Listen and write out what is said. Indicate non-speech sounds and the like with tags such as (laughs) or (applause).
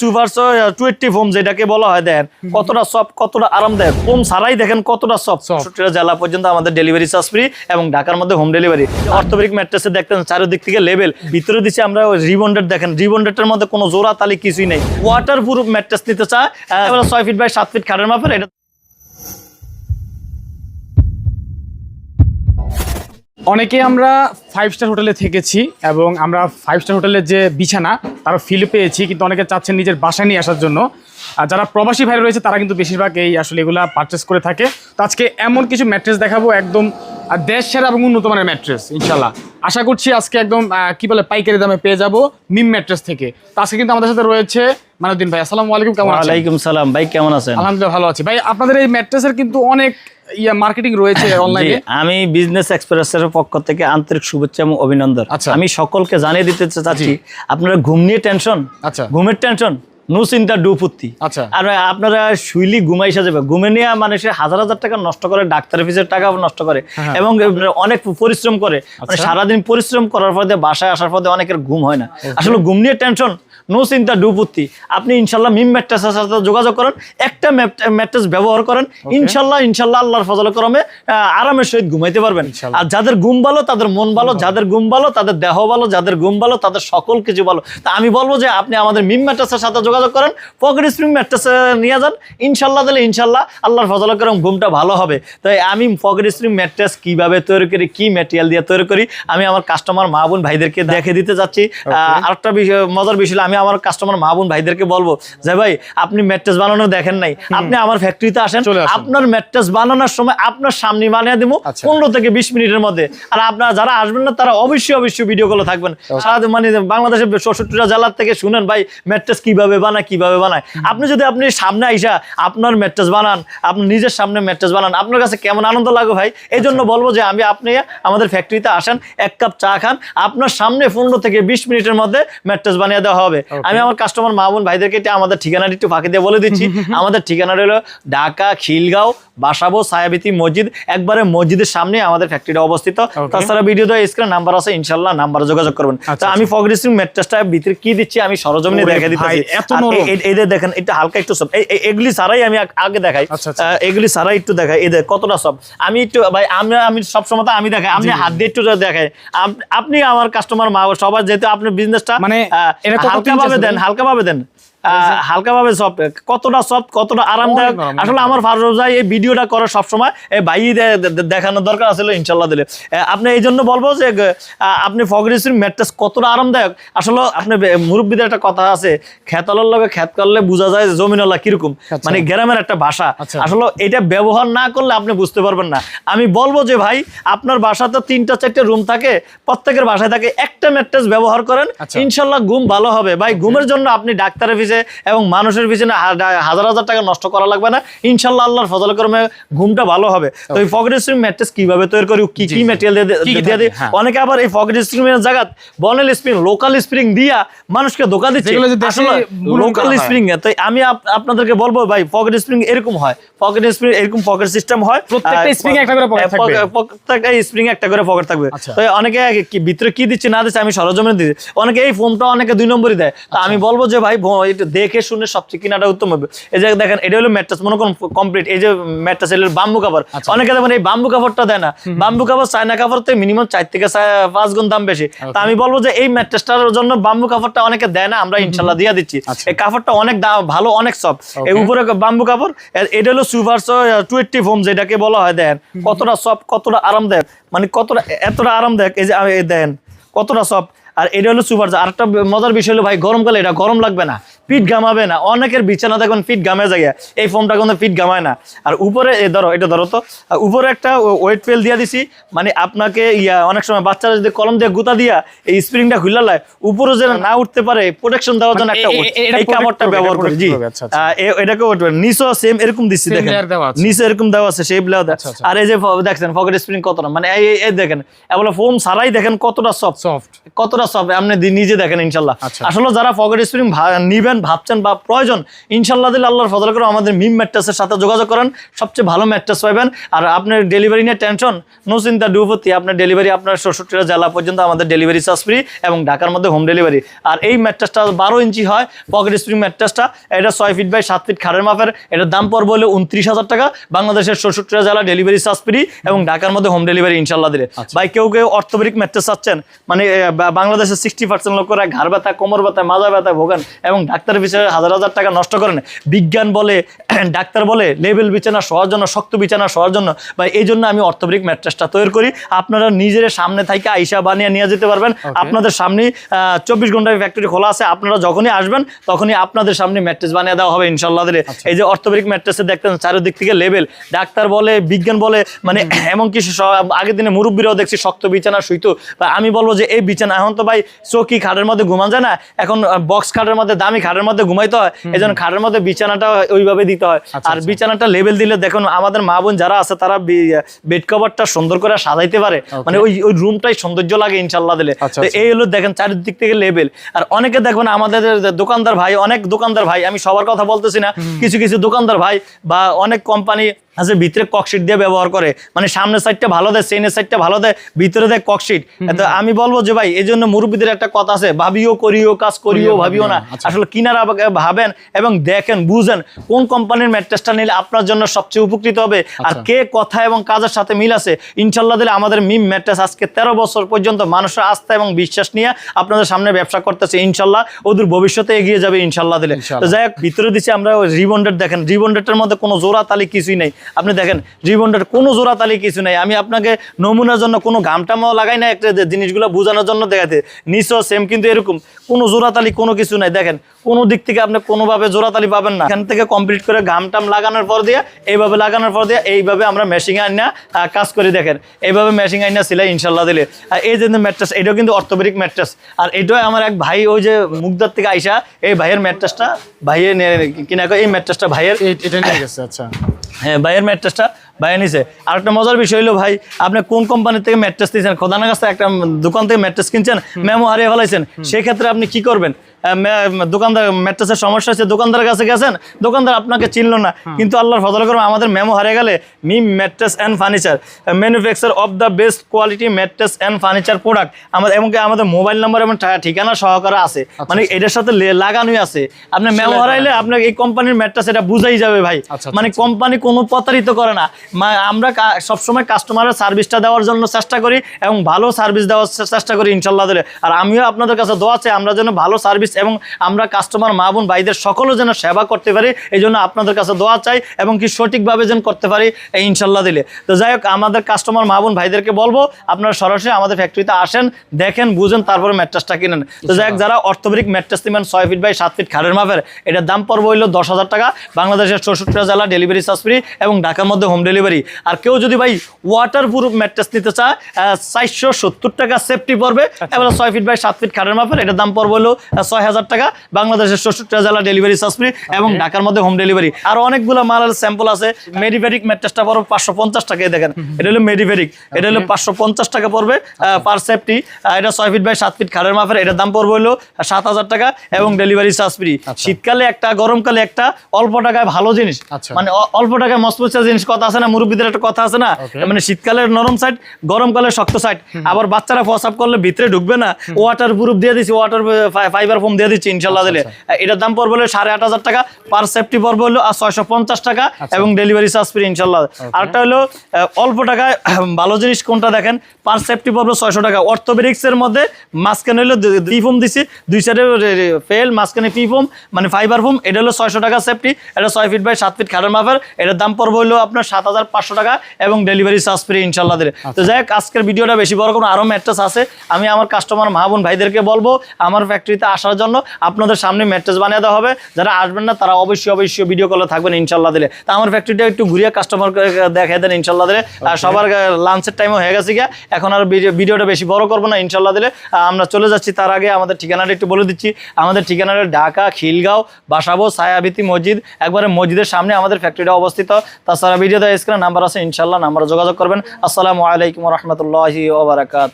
Super twenty foam যেটাকে বলা হয় দেখেন কতটা সফট কতটা আরামদায়ক ফোম ছাড়াই দেখেন কতটা সফট Soft. জেলা পর্যন্ত আমাদের ডেলিভারি চার্জ ফ্রি এবং ঢাকার মধ্যে হোম। ডেলিভারি অর্থোপেডিক ম্যাট্রেসে দেখতেন চারিদিক থেকে লেভেল ভিতরে দিচ্ছে আমরা রিবন্ডেড দেখেন রিবন্ডেডের মধ্যে কোনো জোড়া তালি কিছুই নেই। ওয়াটার প্রুফ ম্যাট্রেস নিতে চায় ছয় ফিট বাই সাত ফিট খাটের মাপের এটা অনেকে আমরা ফাইভ স্টার হোটেলে থেকেছি এবং আমরা ফাইভ স্টার হোটেলের যে বিছানা, তারা ফিল পেয়েছি, কিন্তু অনেকে চাচ্ছেন নিজের বাসায় নিয়ে আসার জন্য। আর যারা প্রবাসী ভাই রয়েছে, তারা কিন্তু বেশিরভাগ এই আসলে এগুলা পারচেস করে থাকে। তো আজকে এমন কিছু ম্যাট্রেস দেখাবো, একদম আহ, দেশ সেরা এবং উন্নত মানের ম্যাট্রেস ইনশাল্লাহ আশা করছি আজকে একদম কি বলে পাইকারি দামে পেয়ে যাব মিম ম্যাট্রেস থেকে। তো আজকে কিন্তু আমাদের সাথে রয়েছে মানউদ্দিন ভাই। আসসালামু আলাইকুম কেমন আলাইকুম সালাম। ভাই কেমন আছেন? আলহামদুলিল্লাহ ভালো আছি। ভাই আপনাদের এই ম্যাট্রেসের কিন্তু অনেক ইয়া মার্কেটিং রয়েছে অনলাইনে আমি বিজনেস এক্সপ্রেসের পক্ষ থেকে আন্তরিক শুভেচ্ছা এবং অভিনন্দন। আচ্ছা। আমি সকলকে জানিয়ে দিতে চাচ্ছি আপনারা ঘুম নিয়ে টেনশন আচ্ছা। ঘুমের টেনশন নো চিন্তা ডুপুত্তি আচ্ছা। আর আপনারা শুইলি ঘুমাইসা যাবে ঘুমে নিয়ে হাজার হাজার টাকা নষ্ট করে ডাক্তারের ফিসের টাকা নষ্ট করে হ্যাঁ। এবং অনেক পরিশ্রম করে। মানে আচ্ছা। সারাদিন পরিশ্রম করার পর বাসায় আসার পর অনেকের ঘুম হয় না। আসলে ঘুম নিয়ে টেনশন নো চিন্তা ডুপুত্তি আপনি ইনশাল্লাহ মিম ম্যাট্রেসের সাথে যোগাযোগ করেন একটা ম্যাট্রেস ব্যবহার করেন। ইনশাল্লাহ ইনশাল্লাহ আল্লাহর ফজল করমে আরামের সহিত ঘুমাইতে পারবেন। আর যাদের ঘুম ভালো তাদের মন ভালো। যাদের ঘুম ভালো তাদের দেহ ভালো যাদের ঘুম ভালো তাদের সকল কিছু ভালো। তা আমি বলব যে আপনি আমাদের মিম ম্যাট্রেসের সাথে যোগাযোগ করেন পকেট স্প্রিং ম্যাট্রেস নিয়ে যান। ইনশাল্লাহ দিলে ইনশাল্লাহ আল্লাহর ফজল করম ঘুমটা ভালো হবে। তাই আমি পকেট স্প্রিং ম্যাট্রেস কীভাবে তৈরি করি কি ম্যাটেরিয়াল দিয়ে তৈরি করি আমি আমার কাস্টমার মা বোন ভাইদেরকে দেখে দিতে যাচ্ছি। আরেকটা বিষয় মজার বিষয় আমি আমার কাস্টমার মা বোন ভাইদেরকে বলব যে ভাই আপনি ম্যাট্রেস বানানো দেখেন নাই। আপনি আমার ফ্যাক্টরিতে আসেন আপনার ম্যাট্রেস বানানোর সময় আপনার সামনে বানিয়ে দেবো আচ্ছা। পনেরো থেকে বিশ মিনিটের মধ্যে। আর আপনারা যারা আসবেন না তারা অবশ্যই অবশ্যই ভিডিও কলে থাকবেন। সারাদিন মানে বাংলাদেশের চৌষট্টিটা জেলার থেকে শুনেন ভাই ম্যাট্রেস কীভাবে বানায় কীভাবে বানায়? আপনি যদি আপনি সামনে আইসা আপনার ম্যাট্রেস বানান আপনি নিজের সামনে ম্যাট্রেস বানান আপনার কাছে কেমন আনন্দ লাগে ভাই? এই জন্য বলব যে আমি আপনি আমাদের ফ্যাক্টরিতে আসেন এক কাপ চা খান আপনার সামনে পনেরো থেকে বিশ মিনিটের মধ্যে ম্যাট্রেস বানিয়ে দেওয়া হবে। আমি আমার কাস্টমার মামুন ভাইদেরকে আমাদের ঠিকানাটি একটু ফাঁকি দিয়ে বলে দিচ্ছি। (laughs) আমাদের ঠিকানা হলো ঢাকা খিলগাঁও বাসাবো সায়াবিতি মসজিদ একবারে মসজিদের সামনে আমাদের ফ্যাক্টরিটা অবস্থিত। তাছাড়া ভিডিও দেওয়া স্ক্রিন নাম্বার আছে ইনশাল্লাহ নাম্বারে যোগাযোগ করবেন। আচ্ছা, তো আমি ফগ রিসিং ম্যাট্রেসটা ভিতরে কি দিচ্ছি আমি সরজমিনে দেখে এ- এদের দেখেন এটা হালকা একটু সব এগুলি ছাড়াই আমি আগে দেখাই। আচ্ছা, আচ্ছা। এগুলি ছাড়াই একটু দেখাই। এদের কতটা সব আমি একটু ভাই আমি আমি সবসময় আমি দেখাই। আপনি হাত দিয়ে একটু দেখাই। আপনি আমার কাস্টমার মা সবার যেহেতু আপনার বিজনেসটা মানে এটা কত হালকা ভাবে দেন ভাই? হালকা ভাবে দেন। হালকা ভাবে সফট কতটা সফট কতটা আরামদায়ক? আসলে আমার ফারুক ভাই এই ভিডিওটা করে সবসময় এই ভাই দেখানোর দরকার আসলে ইনশাল্লাহ দিলে। আপনি এই জন্য বলব যে আপনি ফগরিসির ম্যাট্রেস কতটা আরামদায়ক? আসলে আপনি মুরব্বিদের একটা কথা আছে খেতালের লগে খেত করলে বোঝা যায় কীরকম। মানে গ্রামের একটা ভাষা। আচ্ছা। আসলে এটা ব্যবহার না করলে আপনি বুঝতে পারবেন না। আমি বলব যে ভাই আপনার বাসাতে তিনটা চারটে রুম থাকে প্রত্যেকের বাসায় থাকে একটা ম্যাট্রেস ব্যবহার করেন আচ্ছা। ইনশাল্লাহ ঘুম ভালো হবে। ভাই ঘুমের জন্য আপনি ডাক্তারের পিছে এবং মানুষের পিছনে হাজার হাজার টাকা নষ্ট করা লাগবে না। ইনশাল্লাহ আল্লাহর ফজল কর্মে ঘুমটা ভালো হবে। তো এই পকেট স্প্রিং ম্যাট্রেস কীভাবে তৈরি করি কি কি ম্যাটেরিয়াল দিয়ে দিয়ে দিই? হ্যাঁ। অনেকে আবার এই পকেট স্প্রিং এর জায়গা বনেল স্প্রিং লোকাল স্প্রিং দিয়া মানুষকে ধোকা দিচ্ছে। লোকাল। স্প্রিং তাই আমি আপনাদেরকে বলব ভাই পকেট স্প্রিং এরকম হয়। পকেট স্প্রিং এরকম পকেট সিস্টেম হয়। প্রত্যেকটা spring একটা করে pocket পক- থাকবে। প্রত্যেকটা স্প্রিং একটা করে পকেট থাকবে। আচ্ছা। তো অনেকে কি ভিতরে কি দিচ্ছে না দিচ্ছে আমি সরজমিনে দিচ্ছি। অনেকে এই ফোনটা অনেকে দুই নম্বরই দেয়। তো আমি বলব যে ভাই এটা দেখে শুনে সবচেয়ে কিনাটা উত্তম হবে। এই যে দেখেন এটা হলো ম্যাট্রেস মনে করুন কমপ্লিট এই যে ম্যাট্রেস এর বাম্বু কাভার আচ্ছা। অনেকে দেখবেন এই বাম্বু কাভারটা দেয় না। বাম্বু কাভার চায়না কাভারতে মিনিমাম চার থেকে পাঁচ গুণ দাম বেশি। তা আমি বলব যে এই ম্যাট্রেসটার জন্য বাম্বু কাভারটা অনেকে দেয় না আমরা ইনশাল্লাহ দিয়ে দিচ্ছি। আচ্ছা। এই কাভারটা অনেক দাম ভালো অনেক সব এই উপরে বাম্বু কাপড় এটা হলো সুপার টুয়েন্টি ফোম যেটাকে বলা হয় দেন। কতটা সফট কতটা আরামদায়ক। মানে কতটা এতটা আরামদায়ক এই যে এই কতটা সফট আর এটা হলো সুপার আর একটা মজার বিষয় হলো ভাই গরমকালে এটা গরম লাগবে না। পিঠ ঘামাবে না। অনেকের বিছানা দেখবেন পিঠ ঘামে যায় এই ফোমটা কিন্তু পিঠ ঘামায় না। আর উপরে এ ধরো এটা ধরো তো। উপরে একটা ওয়েট ফেল দিয়ে দিছি। মানে আপনাকে ইয়া অনেক সময় বাচ্চারা যদি কলম দিয়ে গুতা দিয়া এই স্প্রিংটা খুললা লায় উপরে যেন না উঠতে পারে প্রোটেকশন দেওয়ার জন্য মানে একটা এই করবে, ব্যবহার করি। জি। আচ্ছা। আহ, নিচও সেম এরকম দিচ্ছি দেখেন। নিচে এরকম দেওয়া আছে শেপ দেওয়া আচ্ছা, আচ্ছা। আর এই যে ফ- দেখছেন পকেট স্প্রিং কতটা মানে এই দেখেন এগুলো ফোম ছাড়াই দেখেন কতটা সফট সফট কতটা সফট আপনি নিজে দেখেন ইনশাল্লাহ। আচ্ছা। আসলে যারা পকেট স্প্রিং নিবেন ভাবছেন বা প্রয়োজন ইনশাল্লাহ দিলে আল্লাহর ফজল করে আমাদের মিম ম্যাট্রাসের সাথে যোগাযোগ করেন সবচেয়ে ভালো ম্যাট্রাস পাবেন। আর আপনার ডেলিভারি নিয়ে টেনশন নো চিন্তা ডুপতি আপনার ডেলিভারি আপনার ষষ্ঠটা জেলা পর্যন্ত আমাদের ডেলিভারি চার্জ ফ্রি এবং ঢাকার মধ্যে হোম ডেলিভারি। আর এই ম্যাট্রাসটা বারো ইঞ্চি হয় পকেট স্প্রিং ম্যাট্রাসটা এটা ছয় ফিট বাই সাত ফিট খাড়ের মাপের এটার দাম পড়বে হলে উনত্রিশ হাজার টাকা। বাংলাদেশের ষষ্ঠটা জেলা ডেলিভারি চার্জ ফ্রি এবং ঢাকার মধ্যে হোম ডেলিভারি ইনশাল্লাহ দিলে। ভাই কেউ কেউ অর্থোপেডিক ম্যাট্রেস চাচ্ছেন মানে বাংলাদেশের সিক্সটি পার্সেন্ট লোকেরা ঘাড় ব্যথা কোমর ব্যথা মাজা ব্যথা ভোগান এবং ডাক্তারের পিছনে হাজার হাজার টাকা নষ্ট করেন। বিজ্ঞান বলে (clears throat) ডাক্তার বলে লেবেল বিছানা শোয়ার জন্য শক্ত বিছানা শোয়ার জন্য। বা এই জন্য আমি অর্থোপেডিক ম্যাট্রেসটা তৈরি করি। আপনারা নিজের সামনে থেকে আইসা বানিয়ে নিয়ে যেতে পারবেন। আপনাদের সামনে চব্বিশ ঘন্টায় ফ্যাক্টরি খোলা আছে। আপনারা যখনই আসবেন তখনই আপনাদের সামনে ম্যাট্রেস বানিয়ে দেওয়া হবে ইনশাল্লাহ দিলে এই যে অর্থোপেডিক ম্যাট্রেসে দেখতেন চারিদিক থেকে লেবেল ডাক্তার বলে বিজ্ঞান বলে মানে (clears throat) এমনকি স- আগের দিনে মুরব্বীরাও দেখছি শক্ত বিছানা শুইতো। বা আমি বলব যে এই বিছানা এখন তো ভাই চৌকি খাটের মধ্যে ঘুমান যায় না। এখন বক্স খাটের মধ্যে দামি খাটের মধ্যে ঘুমাইতে হয় এই জন্য খাটের মধ্যে বিছানাটা ওইভাবে দিতে হয়। আর বিছানাটা লেভেল দিলে দেখুন আমাদের মা বোন যারা আছে তারা বেড কভারটা সুন্দর করে সাজাইতে পারে। মানে ওই ওই রুমটাই সৌন্দর্য লাগে ইনশাল্লাহ দিলে। আচ্ছা, তো আচ্ছা। এই হলো দেখেন চারিদিক থেকে লেভেল আর অনেকে দেখবেন আমাদের দোকানদার ভাই অনেক দোকানদার ভাই আমি সবার কথা বলতেছি না কিছু কিছু দোকানদার ভাই বা অনেক কোম্পানি আছে ভিতরে ককশিট দিয়ে ব্যবহার করে। মানে সামনের সাইডটা ভালো দেয় সেনের সাইডটা ভালো দেয় ভিতরে দেয় ককশিট তো আমি বলব যে ভাই এই জন্য মুরব্বীদের একটা কথা আছে ভাবিও করিও কাজ করিও ভাবিও না। আচ্ছা। আসলে কিনারা ভাবেন এবং দেখেন বুঝেন কোন কোম্পানির ম্যাট্রেসটা নিলে আপনার জন্য সবচেয়ে উপকৃত হবে আর আচ্ছা। কে কথা এবং কাজের সাথে মিল আছে ইনশাল্লাহ দিলে আমাদের মিম ম্যাট্রেস আজকে তেরো বছর পর্যন্ত মানুষের আস্থা এবং বিশ্বাস নিয়ে আপনাদের সামনে ব্যবসা করতেছে ইনশাল্লাহ ওদের ভবিষ্যতে এগিয়ে যাবে ইনশাল্লাহ দিলে। তো যাই হোক ভিতরে দিচ্ছি আমরা রিবন্ডেড দেখেন রিবন্ডেডের মধ্যে কোনো জোড়া তালি কিছুই নেই। আপনি দেখেন রিবন্ডেড কোনো জোড়া তালি কিছু নেই। আমি আপনাকে নমুনার জন্য কোনো ঘামটামাও লাগাই না একটা জিনিসগুলো বোঝানোর জন্য দেখাতে নিচও সেম কিন্তু এরকম। কোনো জোড়া তালি কোনো কিছু নাই। দেখেন কোনো দিক থেকে আপনি কোনোভাবে জোড়া তালি পাবেন না। এখান থেকে কমপ্লিট করে ঘাম টাম লাগানোর পর দিয়ে এইভাবে লাগানোর পর দিয়ে এইভাবে আমরা মেশিং আইনা কাজ করে দেখেন। এইভাবে মেশিং আইনা সিলাই ইনশাল্লাহ দিলে। আর এই যে ম্যাট্রেস এটাও কিন্তু অর্থোপেডিক ম্যাট্রেস আর এটাও আমার এক ভাই ওই যে মুগদার থেকে আইসা এই ভাইয়ের ম্যাট্রেসটা ভাইয়ে নে- কিনা এই ম্যাট্রেসটা ভাইয়ের। এটা নিয়ে গেছে আচ্ছা। হ্যাঁ ভাইয়ের ম্যাট্রেসটা ভাইয়া নিছে আর একটা মজার বিষয় হলো ভাই আপনি কোন কোম্পানি থেকে ম্যাট্রেস নিয়েছেন খোদানা কাছে একটা দোকান থেকে ম্যাট্রেস কিনছেন? মেমো হারিয়ে ফেলাইছেন। সেক্ষেত্রে আপনি কি করবেন? দোকানদার ম্যাট্রেসের সমস্যা হচ্ছে দোকানদারের কাছে গেছেন দোকানদার আপনাকে চিনলো না। কিন্তু আল্লাহর ফজল করবে আমাদের মেমো হারিয়ে গেলে Mim mattress and furniture manufacture of the best quality mattress and furniture product আমাদের এমনকি আমাদের মোবাইল নাম্বার এবং ঠিকানা সহকারে আছে। মানে এটার সাথে লাগানোই আছে। আপনি মেমো হারাইলে আপনার এই কোম্পানির ম্যাট্রেস এটা বুঝাই যাবে ভাই। আচ্ছা, মানে কোম্পানি কোনো প্রতারিত করে না। মা- আমরা সবসময় কাস্টমারের সার্ভিসটা দেওয়ার জন্য চেষ্টা করি এবং ভালো সার্ভিস দেওয়ার চেষ্টা করি ইনশাল্লাহ দিলে। আর আমিও আপনাদের কাছে দোয়া চাই, আমরা যেন ভালো সার্ভিস এবং আমরা কাস্টমার মা, বোন, ভাইদের সকলের যেন সেবা করতে পারি, এই জন্য আপনাদের কাছে দোয়া চাই এবং কি সঠিকভাবে যেন করতে পারি, এই ইনশাল্লাহ দিলে। তো যাই হোক, আমাদের কাস্টমার মা, বোন, ভাইদেরকে বলব, আপনারা সরাসরি আমাদের ফ্যাক্টরিতে আসেন, দেখেন, বুঝেন, তারপরে ম্যাট্রেসটা কিনেন। তো যাই হোক, যারা অর্থোপেডিক ম্যাট্রেস নেবেন, ছয় ফিট বাই সাত ফিট খাড়ের মাপের, এটার দাম পড়বে হইল দশ হাজার টাকা। বাংলাদেশের চৌষট্টিটা জেলা ডেলিভারি চার্জ ফ্রি এবং ঢাকার মধ্যে হোম ডেলিভারি আর কেউ যদি ভাই ওয়াটার প্রুফ ম্যাট্রেস নিতে চায় চারশো সত্তর টাকা সেফটি পড়বে এবার ছয় ফিট বাই সাত ফিট খাড়ের মাপের এটার দাম পড়বে হলো ছয় হাজার টাকা। বাংলাদেশের চৌষট্টিটা জেলা ডেলিভারি চার্জ ফ্রি এবং ঢাকার মধ্যে হোম ডেলিভারি আর অনেকগুলো মালের স্যাম্পল আছে। মেডিভেরিক ম্যাট্রেসটা পড়বে পাঁচশো পঞ্চাশ টাকায় দেখেন। এটা হলো মেডিভেরিক এটা হলো পাঁচশো পঞ্চাশ টাকা পড়বে পার সেফটি এটা ছয় ফিট বাই সাত ফিট খাড়ের মাপের এটার দাম পড়বে হলো সাত হাজার টাকা এবং ডেলিভারি চার্জ ফ্রি শীতকালে একটা গরমকালে একটা অল্প টাকায় ভালো জিনিস। আচ্ছা। মানে অল্প টাকায় মসমসা জিনিস কথা আছে না মুরব্বীদের একটা কথা আছে না? মানে শীতকালের নরম সাইড গরমকালে শক্ত সাইড আবার বাচ্চারা ফসাপ করলে ভিতরে ঢুকবে না। ওয়াটার প্রুফ দিয়ে দিচ্ছি ওয়াটার ফাইবার ফোম দিয়ে দিচ্ছি ইনশাল্লাহ দিলে। এটার দাম পড়বে হলো সাড়ে আট হাজার টাকা পার সেফটি পড়বে হলো আর ছয়শো পঞ্চাশ টাকা এবং ডেলিভারি চার্জ ফ্রি ইনশাল্লাহ। আরেকটা হলো অল্প টাকায় ভালো জিনিস কোনটা দেখেন? পার সেফটি পড়বে ছয়শো টাকা। অর্থোপেডিক্সের মধ্যে মাঝখানে হলো দুই ফোম দিছি দুই সাইডে ফেল মাঝখানে ফি ফোম মানে ফাইবার ফোম এটা হলো ছয়শো টাকা সেফটি এটা ছয় ফিট বাই সাত ফিট খাটের মাপের এটার দাম পড়বে হলো আপনার সাত হাজার পাঁচশো টাকা এবং ডেলিভারি চার্জ ফ্রি ইনশাল্লাহ দিলে তো যাই হোক আজকের ভিডিওটা বেশি বড় কোনো আরও ম্যাট্রেস আছে। আমি আমার কাস্টমার মা বোন ভাইদেরকে বলব আমার ফ্যাক্টরিতে আসার জন্য আপনাদের সামনে ম্যাট্রেস বানিয়ে দেওয়া হবে। যারা আসবেন না তারা অবশ্যই অবশ্যই ভিডিও কলে থাকবেন ইনশাল্লাহ দিলে। তা আমার ফ্যাক্টরিটা একটু ঘুরিয়ে কাস্টমার দেখে দেন ইনশাল্লাহ দিলে। আর সবার লাঞ্চের টাইমও হয়ে গেছে গিয়া। এখন আর ভিডিওটা বেশি বড় করব না ইনশাল্লাহ দিলে। আমরা চলে যাচ্ছি। তার আগে আমাদের ঠিকানাটা একটু বলে দিচ্ছি। আমাদের ঠিকানাটা ঢাকা খিলগাঁও বাসাবো সায়াবিতি মসজিদ। একবারে মসজিদের সামনে আমাদের ফ্যাক্টরিটা অবস্থিত। তাছাড়া ভিডিওতে স্ক্রিনে নাম্বার আছে ইনশাল্লাহ নাম্বার যোগাযোগ করবেন। আসসালামু আলাইকুম রহমতুল্লাহি ওবরাকাত